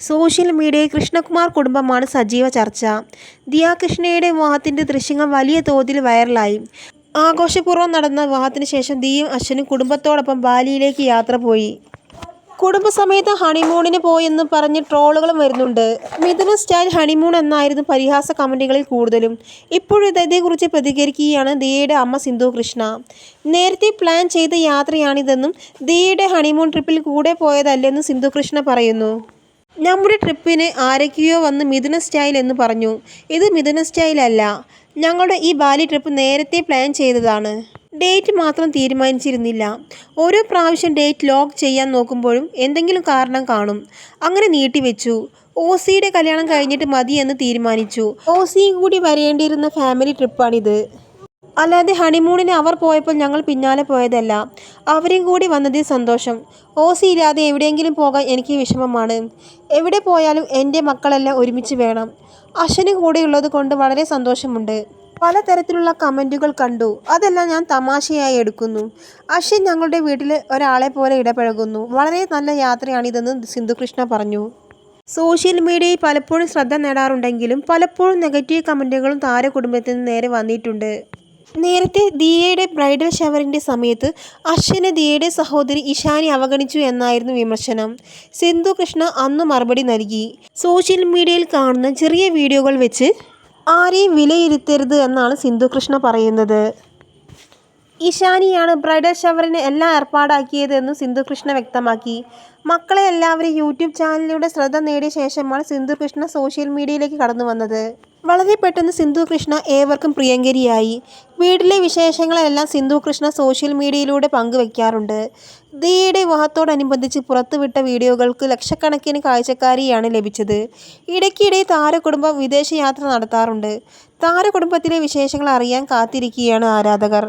Social മീഡിയയിൽ കൃഷ്ണകുമാർ കുടുംബമാണ് സജീവ ചർച്ച. ദിയ കൃഷ്ണയുടെ വിവാഹത്തിന്റെ ദൃശ്യങ്ങൾ വലിയ തോതിൽ വൈറലായി. ആഘോഷപൂർവം നടന്ന വിവാഹത്തിന് ശേഷം ദിയും അശ്വനും കുടുംബത്തോടൊപ്പം ബാലിയിലേക്ക് യാത്ര പോയി. കുടുംബസമേത ഹണിമൂണിന് പോയെന്ന് പറഞ്ഞ് ട്രോളുകളും വരുന്നുണ്ട്. മിഥുന സ്റ്റൈൽ ഹണിമൂൺ എന്നായിരുന്നു പരിഹാസ കമന്റുകളിൽ കൂടുതലും. ഇപ്പോഴിത് ഇതേക്കുറിച്ച് പ്രതികരിക്കുകയാണ് ദിയയുടെ അമ്മ സിന്ധു കൃഷ്ണ. നേരത്തെ പ്ലാൻ ചെയ്ത യാത്രയാണിതെന്നും ദിയയുടെ ഹണിമൂൺ ട്രിപ്പിൽ കൂടെ പോയതല്ലെന്നും സിന്ധു കൃഷ്ണ പറയുന്നു. നമ്മുടെ ട്രിപ്പിന് ആരൊക്കെയോ വന്ന് മിഥുന സ്റ്റൈൽ എന്ന് പറഞ്ഞു. ഇത് മിഥുന സ്റ്റൈൽ അല്ല. ഞങ്ങളുടെ ഈ ബാലി ട്രിപ്പ് നേരത്തെ പ്ലാൻ ചെയ്തതാണ്. ഡേറ്റ് മാത്രം തീരുമാനിച്ചിരുന്നില്ല. ഓരോ പ്രാവശ്യം ഡേറ്റ് ലോക്ക് ചെയ്യാൻ നോക്കുമ്പോഴും എന്തെങ്കിലും കാരണം കാണും. അങ്ങനെ നീട്ടിവെച്ചു ഓസിയുടെ കല്യാണം കഴിഞ്ഞിട്ട് മതിയെന്ന് തീരുമാനിച്ചു. ഓസിയും കൂടി വരേണ്ടിയിരുന്ന ഫാമിലി ട്രിപ്പാണിത്. അല്ലാതെ ഹണിമൂണിന് അവർ പോയപ്പോൾ ഞങ്ങൾ പിന്നാലെ പോയതല്ല. അവരും കൂടി വന്നതിൽ സന്തോഷം. ഓസി ഇല്ലാതെ എവിടെയെങ്കിലും പോകാൻ എനിക്ക് വിഷമമാണ്. എവിടെ പോയാലും എന്റെ മക്കളെല്ലാം ഒരുമിച്ച് വേണം. അശ്വന് കൂടെയുള്ളത് കൊണ്ട് വളരെ സന്തോഷമുണ്ട്. പലതരത്തിലുള്ള കമന്റുകൾ കണ്ടു. അതെല്ലാം ഞാൻ തമാശയായി എടുക്കുന്നു. അശ്വൻ ഞങ്ങളുടെ വീട്ടിൽ ഒരാളെ പോലെ ഇടപഴകുന്നു. വളരെ നല്ല യാത്രയാണിതെന്ന് സിന്ധുകൃഷ്ണ പറഞ്ഞു. സോഷ്യൽ മീഡിയയിൽ പലപ്പോഴും ശ്രദ്ധ നേടാറുണ്ടെങ്കിലും പലപ്പോഴും നെഗറ്റീവ് കമന്റുകളും താരകുടുംബത്തിന് നേരെ വന്നിട്ടുണ്ട്. നേരത്തെ ദിയയുടെ ബ്രൈഡൽ ഷവറിന്റെ സമയത്ത് അശ്വനെ ദിയയുടെ സഹോദരി ഇഷാനെ അവഗണിച്ചു എന്നായിരുന്നു വിമർശനം. സിന്ധു കൃഷ്ണ അന്ന് മറുപടി നൽകി. സോഷ്യൽ മീഡിയയിൽ കാണുന്ന ചെറിയ വീഡിയോകൾ വെച്ച് ആരെയും വിലയിരുത്തരുത് എന്നാണ് സിന്ധു കൃഷ്ണ പറയുന്നത്. ഇഷാനിയാണ് ബ്രൈഡൽ ഷവറിന് എല്ലാം ഏർപ്പാടാക്കിയതെന്ന് സിന്ധുകൃഷ്ണ വ്യക്തമാക്കി. മക്കളെ എല്ലാവരും യൂട്യൂബ് ചാനലിലൂടെ ശ്രദ്ധ നേടിയ ശേഷമാണ് സിന്ധുകൃഷ്ണ സോഷ്യൽ മീഡിയയിലേക്ക് കടന്നു വന്നത്. വളരെ പെട്ടെന്ന് സിന്ധുകൃഷ്ണ ഏവർക്കും പ്രിയങ്കരിയായി. വീട്ടിലെ വിശേഷങ്ങളെല്ലാം സിന്ധുകൃഷ്ണ സോഷ്യൽ മീഡിയയിലൂടെ പങ്കുവയ്ക്കാറുണ്ട് ദിയയുടെ വിവാഹത്തോടനുബന്ധിച്ച് പുറത്തുവിട്ട വീഡിയോകൾക്ക് ലക്ഷക്കണക്കിന് കാഴ്ചക്കാരിയാണ് ലഭിച്ചത്. ഇടയ്ക്കിടെ താരകുടുംബം വിദേശയാത്ര നടത്താറുണ്ട്. താരകുടുംബത്തിലെ വിശേഷങ്ങൾ അറിയാൻ കാത്തിരിക്കുകയാണ് ആരാധകർ.